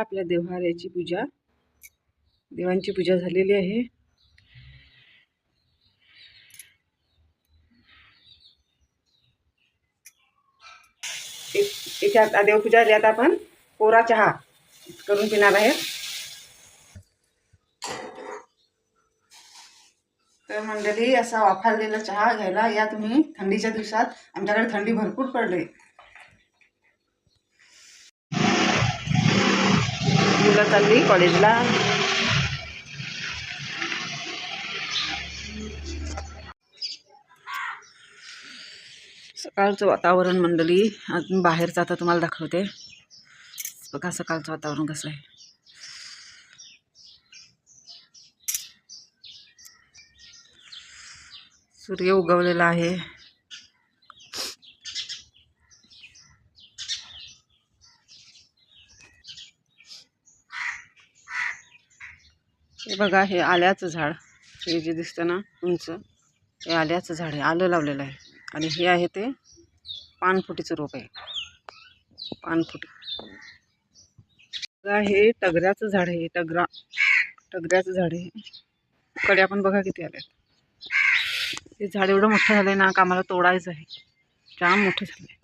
आपल्या देव्हाऱ्याची पूजा. देवांची पूजा झालेली आहे. इथे आता देवपूजा झाली आता आपण कोरा चहा करून पिणार आहे. तर मंडळी असा वाफारलेला चहा घ्यायला या तुम्ही थंडीच्या दिवसात. आमच्याकडे थंडी भरपूर पडली. मुलं चालली कॉलेजला सकाळचं वातावरण मंडळी अजून बाहेरचं आता तुम्हाला दाखवते. बघा सकाळचं वातावरण कसं आहे. सूर्य उगवलेला आहे. हे बघा हे आल्याचं झाड. हे जे दिसतं ना उंच हे आल्याचं झाड आहे. आलं लावलेलं आहे. आणि हे आहे ते पानफुटीचं रोप आहे. पानफुटी. बघा हे टगऱ्याचं झाड आहे. टगरा टगऱ्याचं झाड आहे. कडे आपण बघा किती आल्यात ते झाड एवढं मोठं झालं आहे ना का आम्हाला तोडायचं आहे. जाम मोठं झालं आहे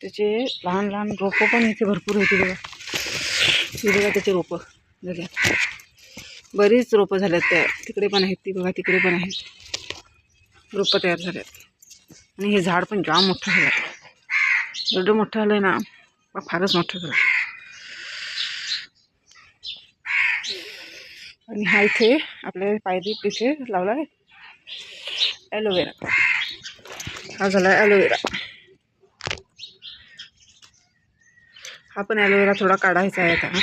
त्याचे लहान लहान रोपं पण इथे भरपूर होती बघा. हे बघा त्याचे रोपं. झाल्यात बरीच रोपं झाल्यात त्या. तिकडे पण आहेत ती बघा तिकडे पण आहेत. रोपं तयार झाल्यात. आणि हे झाड पण जाम मोठं झालं एवढं मोठं झालं आहे ना बा फारच मोठं झालं आणि हा इथे आपल्या पायरी तिथे लावला आहे ॲलोवेरा हा झाला ॲलोवेरा हा पण ॲलोवेरा थोडा काढायचा आहे आता.